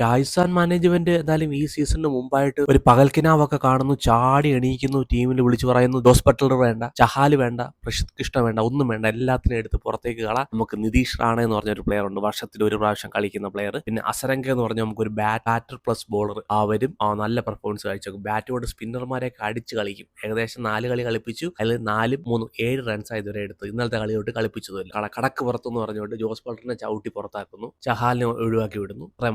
Rajasthan management എന്തായാലും ഈ സീസണിന് മുമ്പായിട്ട് ഒരു പകൽക്കിനാവൊക്കെ കാണുന്നു ചാടി എണീക്കുന്നു ടീമിൽ വിളിച്ചു പറയുന്നു ജോസ് ബട്ട്ലർ വേണ്ട ചഹാൽ വേണ്ട പ്രശിത് കൃഷ്ണ വേണ്ട ഒന്നും വേണ്ട എല്ലാത്തിനും എടുത്ത് പുറത്തേക്ക് കളാം. നമുക്ക് നിതീഷ് റാണ എന്ന് പറഞ്ഞ ഒരു പ്ലെയർ ഉണ്ട് വർഷത്തിൽ ഒരു പ്രാവശ്യം കളിക്കുന്ന പ്ലെയർ പിന്നെ അസരങ്ക എന്ന് പറഞ്ഞ നമുക്ക് ഒരു ബാറ്റർ പ്ലസ് ബോളർ അവരും നല്ല പെർഫോമൻസ് കാഴ്ചവെക്കും ബാറ്റോട് സ്പിന്നർമാരെയൊക്കെ അടിച്ച് കളിക്കും. ഏകദേശം നാല് കളി കളിപ്പിച്ചു. അതിൽ നാല് മൂന്ന് ഏഴ് റൺസ് ഇതുവരെ എടുത്തു. ഇന്നലത്തെ കളി തൊട്ട് കളിപ്പിച്ചതുമില്ല. കള കടക്ക് പുറത്തെന്ന് പറഞ്ഞുകൊണ്ട് ജോസ് ബട്ട്ലറിനെ ചവിട്ടി പുറത്താക്കുന്നു. ചഹാലിനെ ഒഴിവാക്കി വിടുന്നു. അത്ര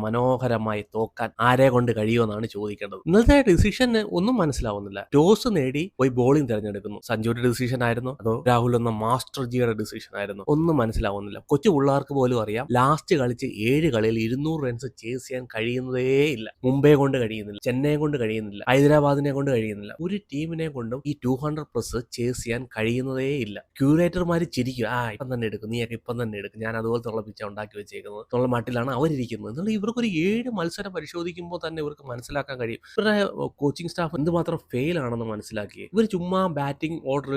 മനോഹരമായി തോക്കാൻ ആരെ കൊണ്ട് കഴിയുമെന്നാണ് ചോദിക്കേണ്ടത്. ഇന്നത്തെ ഡിസിഷന് ഒന്നും മനസ്സിലാവുന്നില്ല. ടോസ് നേടി പോയി ബോളിംഗ് തിരഞ്ഞെടുക്കുന്നു. സഞ്ജുവിന്റെ ഡിസിഷൻ ആയിരുന്നു. അതോ രാഹുൽ എന്ന മാസ്റ്റർ ജിയുടെ ഡിസിഷൻ ആയിരുന്നു. ഒന്നും മനസ്സിലാവുന്നില്ല. കൊച്ചു പിള്ളേർക്ക് പോലും അറിയാം. ലാസ്റ്റ് കളിച്ച് ഏഴ് കളിയിൽ ഇരുന്നൂറ് റൺസ് ചേസ് ചെയ്യാൻ കഴിയുന്നതേ ഇല്ല. മുംബൈ കൊണ്ട് കഴിയുന്നില്ല. ചെന്നൈ കൊണ്ട് കഴിയുന്നില്ല. ഹൈദരാബാദിനെ കൊണ്ട് കഴിയുന്നില്ല. ഒരു ടീമിനെ കൊണ്ടും ഈ ടു ഹൺഡ്രഡ് പ്ലസ് ചേസ് ചെയ്യാൻ കഴിയുന്നതേ ഇല്ല. ക്യൂറേറ്റർമാർ ചിരിക്കും. ആ ഇപ്പം തന്നെ എടുക്കും. നീയൊക്കെ ഇപ്പം തന്നെ എടുക്കും. ഞാൻ അതുപോലെ തുള്ള പിച്ച ഉണ്ടാക്കി വെച്ചേക്കുന്നത്. എന്നുള്ള മട്ടിലാണ് അവരിരിക്കുന്നത്. എന്നുള്ള ഇവർക്കൊരു ഏഴ് മത്സരം പരിശോധിക്കുമ്പോൾ തന്നെ ഇവർക്ക് മനസ്സിലാക്കാൻ കഴിയും. ഇവരുടെ കോച്ചിങ് സ്റ്റാഫ് എന്തുമാത്രം ഫെയിൽ ആണെന്ന് മനസ്സിലാക്കി ഇവർ ചുമ്മാ ബാറ്റിംഗ് ഓർഡർ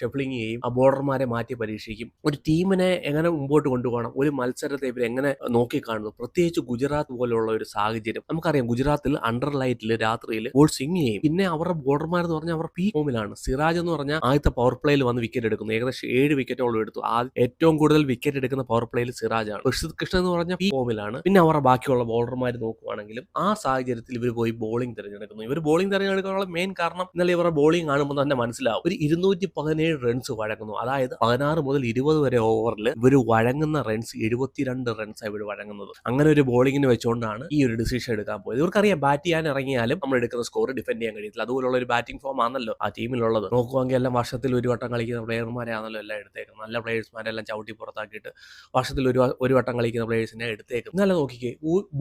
ഷെഫ്ലിംഗ് ചെയ്യും. ആ ബോർഡർമാരെ മാറ്റി പരീക്ഷിക്കും. ഒരു ടീമിനെ എങ്ങനെ മുമ്പോട്ട് കൊണ്ടുപോകണം? ഒരു മത്സരത്തെ ഇവർ എങ്ങനെ നോക്കി കാണുന്നു പ്രത്യേകിച്ച് ഗുജറാത്ത് പോലെയുള്ള ഒരു സാഹചര്യം. നമുക്കറിയാം ഗുജറാത്തിൽ അണ്ടർ ലൈറ്റിൽ രാത്രിയിൽ ബോൾ സ്വിങ് ചെയ്യും. പിന്നെ അവരുടെ ബോർഡർമാർ എന്ന് പറഞ്ഞാൽ അവർ പീ ഫോമിലാണ് സിറാജ് എന്ന് പറഞ്ഞാൽ ആദ്യത്തെ പവർ പ്ലേയിൽ വന്ന് വിക്കറ്റ് എടുക്കുന്നു. ഏകദേശം ഏഴ് വിക്കറ്റോളം എടുത്തു. ഏറ്റവും കൂടുതൽ വിക്കറ്റ് എടുക്കുന്ന പവർ പ്ലേയിൽ സിറാജാണ്. ഋഷിത് കൃഷ്ണൻ എന്ന് പറഞ്ഞാൽ പീ ഫോമിലാണ് പിന്നെ അവരുടെ ബാക്കിയുള്ള ബോളർമാർ നോക്കുവാണെങ്കിലും ആ സാഹചര്യത്തിൽ ഇവർ പോയി ബോളിംഗ് തിരഞ്ഞെടുക്കുന്നു. ഇവർ ബോളിംഗ് തിരഞ്ഞെടുക്കാനുള്ള മെയിൻ കാരണം ഇന്നലെ ഇവരുടെ ബോളിംഗ് കാണുമ്പോൾ തന്നെ മനസ്സിലാവും. ഒരു ഇരുന്നൂറ്റി പതിനേഴ് റൺസ് വഴങ്ങുന്നു. അതായത് പതിനാറ് മുതൽ ഇരുപത് വരെ ഓവറിൽ ഇവർ വഴങ്ങുന്ന റൺസ് എഴുപത്തിരണ്ട് റൺസ് ഇവർ വഴങ്ങുന്നത്. അങ്ങനെ ഒരു ബോളിങ്ങിന് വെച്ചുകൊണ്ടാണ് ഈ ഒരു ഡിസിഷൻ എടുക്കാൻ പോയത്. ഇവർക്കറിയാം ബാറ്റ് ചെയ്യാൻ ഇറങ്ങിയാലും നമ്മൾ എടുക്കുന്ന സ്കോർ ഡിഫെൻഡ് ചെയ്യാൻ കഴിയത്തില്ല. അതുപോലുള്ള ഒരു ബാറ്റിംഗ് ഫോം ആണല്ലോ ആ ടീമിലുള്ളത് നോക്കുവാണെങ്കിൽ എല്ലാം വർഷത്തിൽ ഒരു വട്ടം കളിക്കുന്ന പ്ലെയർമാരാണല്ലോ എല്ലാം എടുത്തേക്കുന്നത്. നല്ല പ്ലെയേഴ്സ്മാരെല്ലാം ചവിട്ടി പുറത്താക്കിയിട്ട് വർഷത്തിൽ ഒരു ഒരു വട്ടം കളിക്കുന്ന പ്ലെയേഴ്സിനെ എടുത്തേക്കും നല്ല നോക്കിക്കേ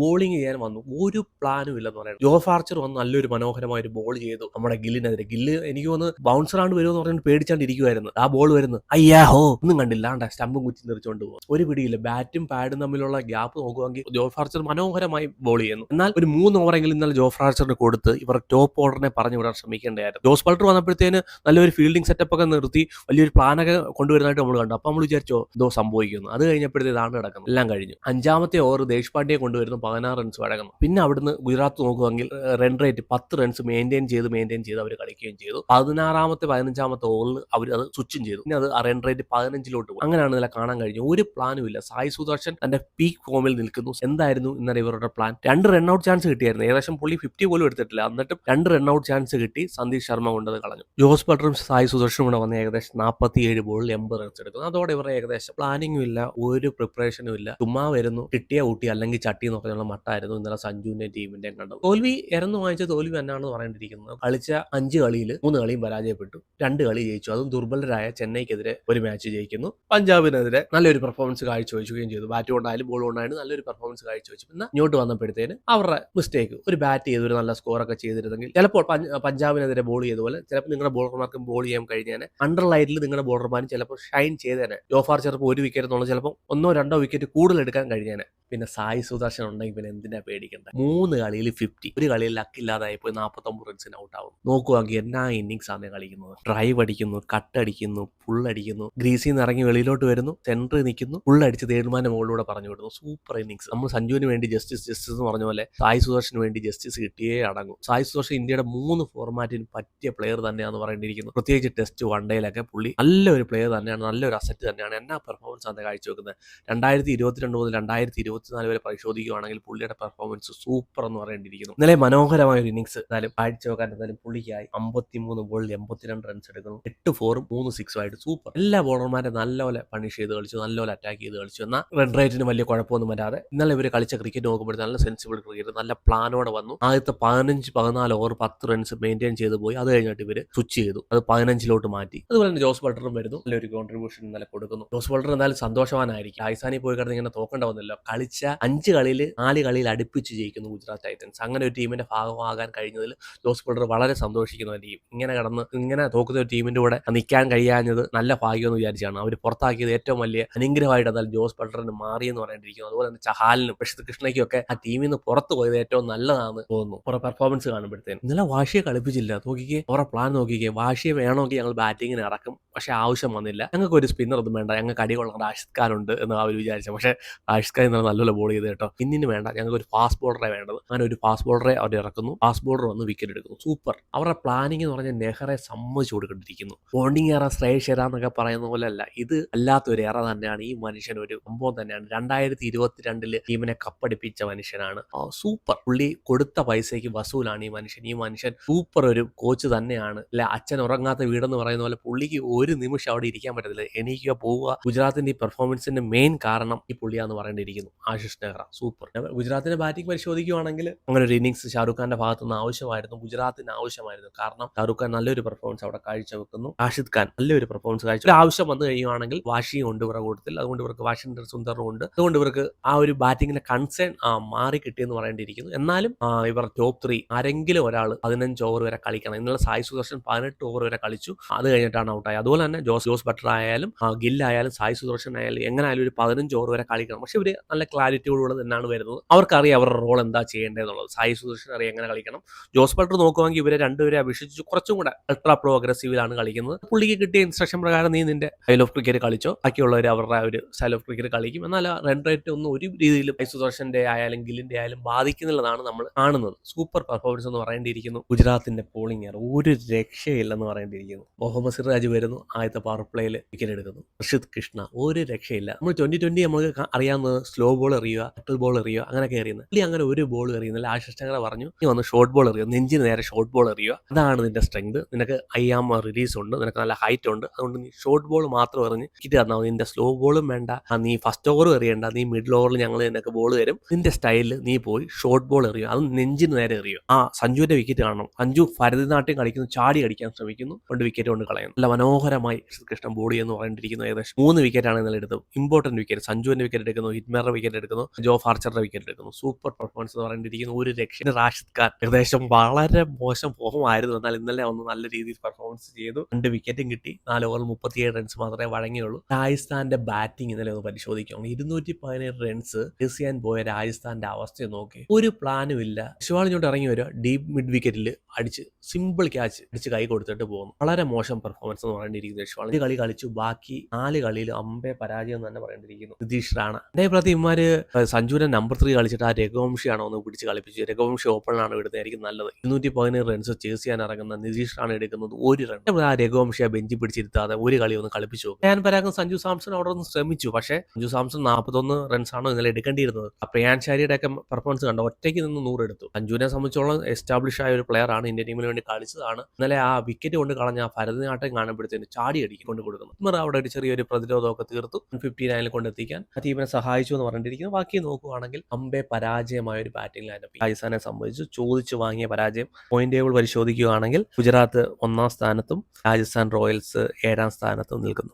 ബോളിംഗ് ചെയ്യാൻ വന്നു. ഒരു പ്ലാനും ഇല്ലെന്ന് പറയുന്നത് ജോഫ് ആർച്ചർ വന്ന് നല്ലൊരു മനോഹരമായ ഒരു ബോൾ ചെയ്തു. നമ്മുടെ ഗില്ലിനെതിരെ. ഗില്ല് എനിക്ക് വന്ന് ബൗൺസർ ആണ്ട് വരുമെന്ന് പറഞ്ഞിട്ട് പേടിച്ചാണ്ട് ഇരിക്കുമായിരുന്നു ആ ബോൾ വരുന്നു. അയ്യാ ഹോ ഒന്നും കണ്ടില്ല. ആണ്ട സ്റ്റമ്പും കുറ്റി നിറച്ചുകൊണ്ട് പോകും ഒരു പിടിയില്ല. ബാറ്റും പാഡും തമ്മിലുള്ള ഗ്യാപ്പ് നോക്കുവാണെങ്കിൽ ജോഫ് ആർച്ചർ മനോഹരമായി ബോൾ ചെയ്യുന്നു. എന്നാൽ ഒരു മൂന്ന് ഓവറെങ്കിലും ഇന്നലെ ജോഫ് ആർച്ചറിന് കൊടുത്ത് ഇവർ ടോപ്പ് ഓർഡറിനെ പറഞ്ഞു വിടാൻ ശ്രമിക്കേണ്ടതായിരുന്നു. ജോസ് ബൾട്ടർ വന്നപ്പോഴത്തേന് നല്ലൊരു ഫീൽഡിംഗ് സെറ്റപ്പ് ഒക്കെ നിർത്തി വലിയൊരു പ്ലാനൊക്കെ കൊണ്ടുവരുന്നതായിട്ട് നമ്മൾ കണ്ടു. അപ്പൊ നമ്മൾ വിചാരിച്ചോ എന്തോ സംഭവിക്കുന്നു. അത് കഴിഞ്ഞപ്പോഴത്തേ നടക്കുന്നത് എല്ലാം കഴിഞ്ഞു. അഞ്ചാമത്തെ ഓവർ ദേശ്പാണ്ഡ്യെ കൊണ്ടുവരുന്നു. പതിനാറ് റൺസ് വഴങ്ങുന്നു. പിന്നെ അവിടുന്ന് ഗുജറാത്ത് നോക്കുവാണെങ്കിൽ റൺ റേറ്റ് പത്ത് റൺസ് മെയിന്റെയിൻ ചെയ്ത് മെയിന്റെയിൻ ചെയ്ത് അവർ കളിക്കുകയും ചെയ്തു. പതിനാറാമത്തെ പതിനഞ്ചാമത്തെ ഓവറിൽ അവർ അത് സ്വിച്ചും ചെയ്തു. പിന്നെ അത് റൺ റേറ്റ് പതിനഞ്ചിലോട്ട് പോകും അങ്ങനെയാണ് ഇതിലെ കാണാൻ കഴിഞ്ഞു ഒരു പ്ലാനും ഇല്ല. സായി സുദർശൻ തന്റെ പീക്ക് ഫോമിൽ നിൽക്കുന്നു. എന്തായിരുന്നു ഇന്നലെ ഇവരുടെ പ്ലാൻ രണ്ട് റൺ ഔട്ട് ചാൻസ് കിട്ടിയായിരുന്നു. ഏകദേശം പുള്ളി ഫിഫ്റ്റി പോലും എടുത്തിട്ടില്ല. എന്നിട്ടും രണ്ട് റൺ ഔട്ട് ചാൻസ് കിട്ടി സന്ദീപ് ശർമ്മ കൊണ്ടത് കളഞ്ഞു. ജോസ് ബട്ടറും സായി സുദർശനും കൂടെ വന്ന് ഏകദേശം നാൽപ്പത്തി ഏഴ് ബോളിൽ എൺപത് റൺസ് എടുക്കുന്നു. അതോടെ ഇവരുടെ ഏകദേശം പ്ലാനിങ്ങും ഇല്ല. ഒരു പ്രിപ്പറേഷനും ഇല്ല. ചുമ്മാ വരുന്നു. കിട്ടിയ ഊട്ടി അല്ലെങ്കിൽ ചട്ടി എന്ന് മട്ടായിരുന്നു ഇന്നലെ സഞ്ജുവിന്റെ ടീമിന്റെ കണ്ടത്. തോൽവി ഇറന്നു വാങ്ങിച്ച തോൽവി തന്നെയാണെന്ന് പറയേണ്ടിയിരിക്കുന്നത് കളിച്ച അഞ്ച് കളിയിൽ മൂന്ന് കളിയും പരാജയപ്പെട്ടു. രണ്ട് കളി ജയിച്ചു. അതും ദുർബലരായ ചെന്നൈക്കെതിരെ ഒരു മാച്ച് ജയിക്കുന്നു. പഞ്ചാബിനെതിരെ നല്ലൊരു പെർഫോമൻസ് കാഴ്ചവെക്കുകയും ചെയ്തു. ബാറ്റ് കൊണ്ടായാലും ബോൾ കൊണ്ടായാലും നല്ലൊരു പെർഫോമൻസ് കാഴ്ചവെച്ചു. പിന്നെ ഇങ്ങോട്ട് വന്നപ്പോഴത്തേന് അവരുടെ മിസ്റ്റേക്ക് ഒരു ബാറ്റ് ചെയ്ത് ഒരു നല്ല സ്കോറൊക്കെ ചെയ്തിരുന്നെങ്കിൽ ചിലപ്പോൾ പഞ്ചാബിനെതിരെ ബോൾ ചെയ്ത പോലെ ചിലപ്പോൾ നിങ്ങളുടെ ബോളർമാർക്കും ബോൾ ചെയ്യാൻ കഴിഞ്ഞാൽ അണ്ടർ ലൈറ്റിൽ നിങ്ങളുടെ ബോളർമാരും ചിലപ്പോൾ ഷൈൻ ചെയ്തേനെ. ജോഫാർ ചിലപ്പോൾ ഒരു വിക്കറ്റ് എന്നുള്ള ചിലപ്പോൾ ഒന്നോ രണ്ടോ വിക്കറ്റ് കൂടുതൽ എടുക്കാൻ കഴിഞ്ഞേനെ. പിന്നെ സായി സുദർശൻ ഉണ്ടെങ്കിൽ പിന്നെ എന്തിനാ പേടിക്കേണ്ടത് മൂന്ന് കളിയിൽ ഫിഫ്റ്റി ഒരു കളിയിൽ ലക്കില്ലാതായി പോയി നാൽപ്പത്തൊമ്പത് റൺസിന് ഔട്ട് ആവും നോക്കുവാണെങ്കിൽ എന്നാ ഇന്നിങ്സ് ആണ് കളിക്കുന്നത്? ഡ്രൈവ് അടിക്കുന്നു കട്ട് അടിക്കുന്നു പുള്ളടിക്കുന്നു ഗ്രീസിൽ നിന്ന് ഇറങ്ങി വെളിയിലോട്ട് വരുന്നു സെന്ററിൽ നിൽക്കുന്നു പുള്ളടിച്ച് തീരുമാനം മുകളിലൂടെ പറഞ്ഞു വിടുന്നു. സൂപ്പർ ഇന്നിങ്സ് നമ്മൾ സഞ്ജുവിന് വേണ്ടി ജസ്റ്റിസ് ജസ്റ്റിസ് എന്ന് പറഞ്ഞ പോലെ സായി സുദർശന് വേണ്ടി ജസ്റ്റിസ് കിട്ടിയേ അടങ്ങും. സായി സുദർശൻ ഇന്ത്യയുടെ മൂന്ന് ഫോർമാറ്റിന് പറ്റിയ പ്ലെയർ തന്നെയാണെന്ന് പറയേണ്ടിയിരിക്കുന്നു പ്രത്യേകിച്ച് ടെസ്റ്റ് വൺ ഡേയിലൊക്കെ പുള്ളി നല്ലൊരു പ്ലെയർ തന്നെയാണ് നല്ലൊരു അസറ്റ് തന്നെയാണ്. എന്നാ പെർഫോമൻസ് ആണ് കാഴ്ചവെക്കുന്നത്? രണ്ടായിരത്തി ഇരുപത്തിരണ്ട് മുതൽ രണ്ടായിരത്തി ഇരുപത്തിനാല് വരെ പരിശോധിക്കുകയാണെങ്കിൽ പുള്ളിയുടെ പെർഫോമൻസ് സൂപ്പർ എന്ന് പറയേണ്ടിയിരിക്കുന്നു. ഇന്നലെ മനോഹരമായ ഒരു ഇന്നിങ്സ് കാഴ്ച വെക്കാൻ എന്തായാലും പുള്ളിക്കായി അമ്പത്തിമൂന്ന് ബോളിൽ എൺപത്തിരണ്ട് റൺസ് എടുക്കുന്നു. എട്ട് ഫോറും മൂന്ന് സിക്സും ആയിട്ട് സൂപ്പർ എല്ലാ ബോളർമാരെ നല്ലപോലെ പണിഷ് ചെയ്ത് കളിച്ചു നല്ലപോലെ അറ്റാക്ക് ചെയ്ത് കളിച്ചു. എന്നാൽ റൺ റേറ്റിന് വലിയ കുഴപ്പമൊന്നും വരാതെ ഇന്നലെ ഇവർ കളിച്ച ക്രിക്കറ്റ് നോക്കുമ്പോൾ നല്ല സെൻസിബിൾ ക്രിക്കറ്റ് നല്ല പ്ലാനോടെ വന്നു. ആദ്യത്തെ പതിനഞ്ച് പതിനാല് ഓവർ പത്ത് റൺസ് മെയിന്റെയിൻ ചെയ്ത് പോയി. അത് കഴിഞ്ഞിട്ട് ഇവർ സ്വിച്ച് ചെയ്തു. അത് പതിനഞ്ചിലോട്ട് മാറ്റി. അതുപോലെ തന്നെ ജോസ് ബട്ടറും വരുന്നു. നല്ലൊരു കോൺട്രിബ്യൂഷൻ ഇന്നലെ കൊടുക്കുന്നു. ജോസ് ബട്ടർ എന്തായാലും സന്തോഷവാനായിരിക്കും. രാജസ്ഥാനിൽ പോയി കിടന്ന് ഇങ്ങനെ തോക്കേണ്ട വന്നല്ലോ കളിച്ച അഞ്ച് കളിയിൽ നാല് കളിയിൽ അടുപ്പിച്ച് ജയിക്കുന്നു ഗുജറാത്ത് ടൈറ്റൻസ്. അങ്ങനെ ഒരു ടീമിന്റെ ഭാഗമാകാൻ കഴിഞ്ഞതിൽ ജോസ് ബോൾഡർ വളരെ സന്തോഷിക്കുന്ന ഒരു ടീം. ഇങ്ങനെ കടന്ന് ഇങ്ങനെ തോക്കുന്ന ഒരു ടീമിന്റെ കൂടെ നിൽക്കാൻ കഴിയാഞ്ഞത് നല്ല ഭാഗ്യമെന്ന് വിചാരിച്ചാണ്. അവർ പുറത്താക്കിയത് ഏറ്റവും വലിയ അനുഗ്രഹമായിട്ട് എന്നാൽ ജോസ് ബട്ടറിന് മാറിയെന്ന് പറയേണ്ടിയിരിക്കുന്നു അതുപോലെ തന്നെ ചഹാലിനും പ്രശസ്ത കൃഷ്ണയ്ക്കും ഒക്കെ ആ ടീമിൽ നിന്ന് പുറത്തു പോയത് ഏറ്റവും നല്ലതാണെന്ന് തോന്നുന്നു. കുറെ പെർഫോമൻസ് കാണുമ്പോഴത്തേനും. ഇന്നലെ വാശിയെ കളിപ്പിച്ചില്ല. നോക്കിക്കേ അവരുടെ പ്ലാൻ നോക്കിക്കേ. വാശിയെ വേണമെങ്കിൽ ഞങ്ങൾ ബാറ്റിങ്ങിന് ഇറക്കും. പക്ഷെ ആവശ്യം വന്നില്ല. ഞങ്ങൾക്ക് ഒരു സ്പിന്നർ ഒന്നും വേണ്ട. ഞങ്ങൾക്ക് അടികൊള്ള റാഷിദ് ഖാൻ ഉണ്ട് എന്ന് അവർ വിചാരിച്ചു. പക്ഷേ റാഷിദ് ഖാൻ ഇന്നലെ നല്ലപോലെ ബോൾ ചെയ്ത് കേട്ടോ. ഇന്നിന് വേണ്ട. ഞങ്ങൾക്ക് ഒരു ഫാസ്റ്റ് ബോളറെ വേണ്ടത്. അങ്ങനെ ഒരു ഫാസ്റ്റ് ബോളറെ അവർ ഇറക്കുന്നു. ഫാസ്റ്റ് ബോളർ വന്ന് വിക്കറ്റ് എടുക്കുന്നു. സൂപ്പർ അവരുടെ പ്ലാനിങ് എന്ന് പറഞ്ഞാൽ നെഹ്റെ സമ്മതിച്ചു കൊടുക്കേണ്ടിയിരിക്കുന്നു. ബോണ്ടിങ് എറ ശ്രേയസ് എന്നൊക്കെ പറയുന്ന പോലെ അല്ല. ഇത് അല്ലാത്തൊരു എറ തന്നെയാണ്. ഈ മനുഷ്യൻ ഒരു സംഭവം തന്നെയാണ്. രണ്ടായിരത്തി ഇരുപത്തിരണ്ടിൽ ടീമിനെ കപ്പടിപ്പിച്ച മനുഷ്യനാണ്. സൂപ്പർ പുള്ളി കൊടുത്ത പൈസയ്ക്ക് വസൂലാണ് ഈ മനുഷ്യൻ. ഈ മനുഷ്യൻ സൂപ്പർ ഒരു കോച്ച് തന്നെയാണ്. അല്ലെ അച്ഛൻ ഉറങ്ങാത്ത വീടെന്ന് പറയുന്ന പോലെ പുള്ളിക്ക് ഒരു നിമിഷം അവിടെ ഇരിക്കാൻ പറ്റത്തില്ല. എനിക്ക് പോവുക. ഗുജറാത്തിന്റെ ഈ പെർഫോമൻസിന്റെ മെയിൻ കാരണം ഈ പുള്ളിയാന്ന് പറയേണ്ടിയിരിക്കുന്നു. ആശിഷ് നെഹ്റ. സൂപ്പർ ഗുജറാത്തിന്റെ ബാറ്റിംഗ് പരിശോധിക്കുകയാണെങ്കിൽ അങ്ങനെ ഒരു ഇന്നിങ്സ് ഷാറുഖ് ഖാന്റെ ഭാഗത്തു നിന്ന് ആവശ്യമായിരുന്നു. ഗുജറാത്തിന് ആവശ്യമായിരുന്നു. കാരണം ഷാറുഖ് ഖാൻ നല്ലൊരു പെർഫോമൻസ് അവിടെ കാഴ്ചവെക്കുന്നു. ആഷിദ് ഖാൻ നല്ലൊരു പെർഫോമൻസ് കാഴ്ച ആവശ്യം വന്നു കഴിയുവാണെങ്കിൽ വാഷിയും ഉണ്ട് ഇവരുടെ കൂട്ടത്തിൽ. അതുകൊണ്ട് ഇവർക്ക് വാഷിംഗ്ടൺ സുന്ദറും ഉണ്ട്. അതുകൊണ്ട് ഇവർക്ക് ആ ഒരു ബാറ്റിങ്ങിന്റെ കൺസേൺ മാറി കിട്ടിയെന്ന് പറയേണ്ടിയിരിക്കുന്നു. എന്നാലും ഇവർ ടോപ്പ് ത്രീ ആരെങ്കിലും ഒരാൾ പതിനഞ്ച് ഓവർ വരെ കളിക്കണം. ഇന്നുള്ള സായി സുദർശൻ പതിനെട്ട് ഓവർ വരെ കളിച്ചു. അത് കഴിഞ്ഞിട്ടാണ് ഔട്ടായത് അതുപോലെ തന്നെ ജോസ് ജോസ് ബട്ടർ ആയാലും ഗില്ലായാലും സായി സുദർശൻ ആയാലും എങ്ങനെ ആയാലും ഒരു പതിനഞ്ച് ഓവർ വരെ കളിക്കണം. പക്ഷെ ഇവർ നല്ല ക്ലാരിറ്റിയോടുകൂടെ തന്നെയാണ് വരുന്നത്. അവർക്കറിയാം അവരുടെ റോൾ എന്താ ചെയ്യേണ്ടതെന്നുള്ളത്. സായി സുദർശൻ അറിയാം എങ്ങനെ കളിക്കണം. ജോസ് ബട്ടർ നോക്കുവാണെങ്കിൽ ഇവരെ രണ്ടുപേരെ അപേക്ഷിച്ച് കുറച്ചും കൂടെ അൾട്രാ പ്രോഗ്രസീവിലാണ് കളിക്കുന്നത്. പുള്ളിക്ക് കിട്ടിയ ഇൻസ്ട്രക്ഷൻ പ്രകാരം നീ നിന്റെ സ്റ്റൈൽ ഓഫ് ക്രിക്കറ്റ് കളിച്ചോ. ബാക്കിയുള്ളവർ അവരുടെ ഒരു സ്റ്റൈൽ ഓഫ് ക്രിക്കറ്റ് കളിക്കും. എന്നാൽ റൺ റേറ്റ് ഒന്നും ഒരു രീതിയിലും സായി സുദർശന്റെ ആയാലും ഗില്ലിന്റെ ആയാലും ബാധിക്കുന്നില്ലെന്നാണ് നമ്മൾ കാണുന്നത്. സൂപ്പർ പെർഫോമൻസ് എന്ന് പറയേണ്ടിയിരിക്കുന്നു. ഗുജറാത്തിന്റെ പോളിംഗ് ഒരു രക്ഷയില്ലെന്ന് പറയേണ്ടിയിരിക്കുന്നു. മുഹമ്മദ് സിറാജ് വരുന്നു. ആദ്യത്തെ പവർ പ്ലേയിൽ വിക്കറ്റ് എടുക്കുന്നു. ഋഷിത് കൃഷ്ണ ഒരു രക്ഷയില്ല. നമ്മൾ ട്വന്റി ട്വന്റി നമുക്ക് അറിയാവുന്നത് സ്ലോ ബോൾ എറിയുക അട്ടൽ ബോൾ എറിയുക അങ്ങനെയൊക്കെ എറിയുന്നത്. പുള്ളി അങ്ങനെ ഒരു ബോൾ എറിയുന്നില്ല. ആശിഷ് ചങ്ങര പറഞ്ഞു നീ വന്ന് ഷോർട്ട് ബോൾ എറിയുക നെഞ്ചിന് നേരെ ഷോർട്ട് ബോൾ എറിയുക. അതാണ് നിന്റെ സ്ട്രെങ്ത് നിനക്ക് അയ്യാമ റിലീസ് ഉണ്ട്. നിനക്ക് നല്ല ഹൈറ്റ് ഉണ്ട്. അതുകൊണ്ട് നീ ഷോർട്ട് ബോൾ മാത്രം എറിഞ്ഞ് കിട്ടി തന്നാൽ നിന്റെ സ്ലോ ബോളും വേണ്ട. നീ ഫസ്റ്റ് ഓവറും എറിയണ്ട. നീ മിഡിൽ ഓവറിൽ ഞങ്ങൾ നിനക്ക് ബോൾ തരും. നിന്റെ സ്റ്റൈലിൽ നീ പോയി ഷോർട്ട് ബോൾ എറിയുക. അത് നെഞ്ചിന് നേരെ എറിയുക. ആ സഞ്ജുവിന്റെ വിക്കറ്റ് കാണണം. സഞ്ജു ഭരതനാട്യം കളിക്കുന്നു. ചാടി കടിക്കാൻ ശ്രമിക്കുന്നു. കൊണ്ട് വിക്കറ്റ് കൊണ്ട് കളയുന്നു. നല്ല മനോഹരമായി കൃഷ്ണൻ ബോഡി എന്ന് പറഞ്ഞിരിക്കുന്നു. ഏകദേശം മൂന്ന് വിക്കറ്റാണ് ഇന്നലെ എടുത്തത്. ഇമ്പോർട്ടന്റ് വിക്കറ്റ് സഞ്ജുവിന്റെ വിക്കറ്റ് എടുക്കുന്നു. ഹിറ്റ്മറുടെ വിക്കറ്റ് എടുക്കുന്നു. ജോ ഫാർച്ചറുടെ വിക്കറ്റ് എടുക്കുന്നു. സൂപ്പർ പെർഫോമൻസ് എന്ന് പറഞ്ഞിരിക്കുന്നു. ഒരു രക്ഷ റാഷിദ് ഖാൻ. ഏകദേശം വളരെ മോശം ഫോമായിരുന്നു എന്നാൽ ഇന്നലെ ഒന്ന് നല്ല രീതിയിൽ പെർഫോമൻസ് ചെയ്തു. രണ്ട് വിക്കറ്റും കിട്ടി. നാല് ഓവർ മുപ്പത്തിയേഴ് റൺസ് മാത്രമേ വഴങ്ങിയുള്ളൂ. രാജസ്ഥാന്റെ ബാറ്റിംഗ് ഇന്നലെ ഒന്ന് പരിശോധിക്കാം ഇരുന്നൂറ്റി പതിനേഴ് റൺസ് ചെയ്യാൻ പോയ രാജസ്ഥാന്റെ അവസ്ഥ നോക്കി. ഒരു പ്ലാനും ഇല്ല. ശിവാൾ ഇങ്ങോട്ട് ഇറങ്ങി വരിക. ഡീപ് മിഡ് വിക്കറ്റിൽ അടിച്ച് സിമ്പിൾ ക്യാച്ച് അടിച്ച് കൈ കൊടുത്തിട്ട് പോകുന്നു. വളരെ മോശം പെർഫോമൻസ് എന്ന് യശ്വാൾ ഒരു കളി കളിച്ചു. ബാക്കി നാല് കളിയിൽ അമ്പേ പരാജയം എന്ന് തന്നെ പറയേണ്ടിയിരിക്കുന്നു. നിതീഷ് റാണ. എന്റെ പ്രതി ഇമാര് സഞ്ജുവിനെ നമ്പർ ത്രീ കളിച്ചിട്ട് ആ രഘുവംശിയാണോ ഒന്ന് പിടിച്ച് കളിപ്പിച്ചു. രഘുവംശി ഓപ്പണിലാണ് വിടുന്നതായിരിക്കും നല്ലത്. ഇരുന്നൂറ്റി പതിനേഴ് റൺസ് ചേസ് ചെയ്യാൻ ഇറങ്ങുന്ന നിതീഷ് റാണ എടുക്കുന്നത് ഒരു റൺ ആ രഘുവംശിയെ ബെഞ്ചി പിടിച്ചിരുത്താതെ ഒരു കളി ഒന്ന് കളിപ്പിച്ചു ഞാൻ പരാഗം സഞ്ജു സാംസൺ അവിടെ ഒന്ന് ശ്രമിച്ചു. പക്ഷേ സഞ്ജു സാംസൺ നാൽപ്പത്തൊന്ന് ആണോ ഇന്നലെ എടുക്കേണ്ടിയിരുന്നത്. പ്രിയാൻ ഷാരിയുടെ ഒക്കെ പെർഫോമൻസ് കണ്ടോ? ഒറ്റയ്ക്ക് നിന്ന് നൂറ് എടുത്തു. സഞ്ജുവിനെ സംബന്ധിച്ചോളം എസ്റ്റാബ്ലിഷ് ആയ ഒരു പ്ലെയർ ആണ് ഇന്ത്യൻ ടീമിന് വേണ്ടി കളിച്ചതാണ്. ഇന്നലെ ആ വിക്കറ്റ് കൊണ്ട് കളഞ്ഞ ആ ഭരതനാട്ടം കാണുമ്പോഴത്തേന് ചാടി അടിക്കി കൊണ്ട് കൊടുക്കുന്നു. ഉമർ അവിടെ ഒരു ചെറിയൊരു പ്രതിരോധമൊക്കെ തീർത്തു. ഫിഫ്റ്റി നയനിൽ കൊണ്ടെത്തിക്കാൻ ടീമിനെ സഹായിച്ചു എന്ന് പറഞ്ഞിരിക്കുന്നു. ബാക്കി നോക്കുവാണെങ്കിൽ അമ്പെ പരാജയമായ ഒരു ബാറ്റിംഗ് ലൈനപ്പ് രാജസ്ഥാനെ സംബന്ധിച്ച് ചോദിച്ചു വാങ്ങിയ പരാജയം. പോയിന്റ് ടേബിൾ പരിശോധിക്കുകയാണെങ്കിൽ ഗുജറാത്ത് ഒന്നാം സ്ഥാനത്തും രാജസ്ഥാൻ റോയൽസ് ഏഴാം സ്ഥാനത്തും നിൽക്കുന്നു.